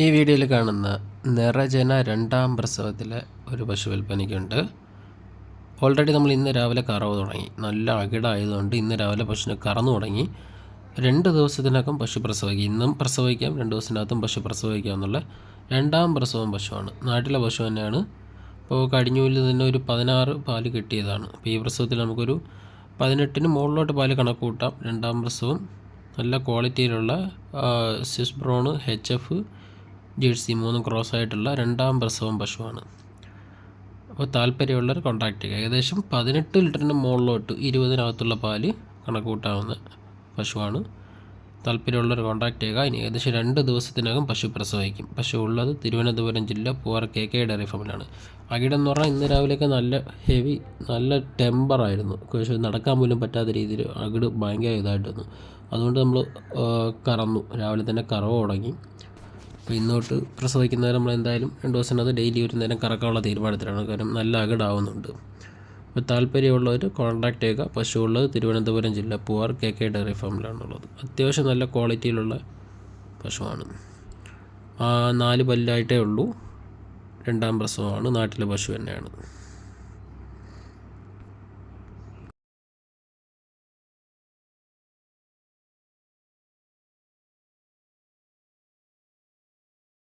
ഈ വീഡിയോയിൽ കാണുന്ന നിറജന രണ്ടാം പ്രസവത്തിലെ ഒരു പശു വിൽപ്പനയ്ക്കുണ്ട്. ഓൾറെഡി നമ്മൾ ഇന്ന് രാവിലെ കറവ് തുടങ്ങി. നല്ല അകിടായതുകൊണ്ട് ഇന്ന് രാവിലെ പശുവിനെ കറന്നു തുടങ്ങി. രണ്ട് ദിവസത്തിനകം പശു പ്രസവിക്കും. ഇന്നും പ്രസവിക്കാം രണ്ട് ദിവസത്തിനകത്തും പശു പ്രസവിക്കാം എന്നുള്ള രണ്ടാം പ്രസവം പശുവാണ്. നാട്ടിലെ പശു തന്നെയാണ്. ഇപ്പോൾ കടിഞ്ഞൂലിൽ തന്നെ ഒരു പതിനാറ് പാൽ കിട്ടിയതാണ്. അപ്പോൾ ഈ പ്രസവത്തിൽ നമുക്കൊരു പതിനെട്ടിന് മുകളിലോട്ട് പാൽ കണക്ക് കൂട്ടാം. രണ്ടാം പ്രസവം നല്ല ക്വാളിറ്റിയിലുള്ള Swiss brown HF F jersey മൂന്ന് ക്രോസ് ആയിട്ടുള്ള രണ്ടാം പ്രസവം പശുവാണ്. അപ്പോൾ താല്പര്യമുള്ളവർ കോൺടാക്ട് ചെയ്യുക. ഏകദേശം പതിനെട്ട് ലിറ്ററിന്റെ മുകളിലോട്ട് ഇരുപതിനകത്തുള്ള പാൽ കണക്ക് കൂട്ടാവുന്ന പശുവാണ്. താല്പര്യമുള്ളവർ കോൺടാക്ട് ചെയ്യുക. ഇനി ഏകദേശം രണ്ട് ദിവസത്തിനകം പശു പ്രസവിക്കും. പശു ഉള്ളത് തിരുവനന്തപുരം ജില്ല പൂവാർ കെ കെ ഡയറി ഫാമിലാണ്. അകിടം എന്ന് പറഞ്ഞാൽ ഇന്ന് രാവിലെയൊക്കെ നല്ല ഹെവി നല്ല ടെമ്പറായിരുന്നു പക്ഷേ നടക്കാൻ പോലും പറ്റാത്ത രീതിയിൽ അകിട് ഭയങ്കര ഇതായിട്ടിരുന്നു. അതുകൊണ്ട് നമ്മൾ കറന്നു. രാവിലെ തന്നെ കറവ് തുടങ്ങി. അപ്പോൾ ഇന്നോട്ട് പ്രസവിക്കുന്നവരെ നമ്മൾ എന്തായാലും രണ്ട് ദിവസത്തിനകത്ത് ഡെയിലി ഒരു നേരം കറക്കാനുള്ള തീരുമാനത്തിലാണ്. കാരണം നല്ല അകടാവുന്നുണ്ട്. അപ്പോൾ താല്പര്യമുള്ളവർ കോൺടാക്ട് ചെയ്യുക. പശു ഉള്ളത് തിരുവനന്തപുരം ജില്ല പൂവാർ കെ കെ ഡയറി ഫാമിലാണുള്ളത്. അത്യാവശ്യം നല്ല ക്വാളിറ്റിയിലുള്ള പശുവാണ്. നാല് പല്ലായിട്ടേ ഉള്ളൂ. രണ്ടാം പ്രസവമാണ്. നാട്ടിലെ പശു തന്നെയാണ്.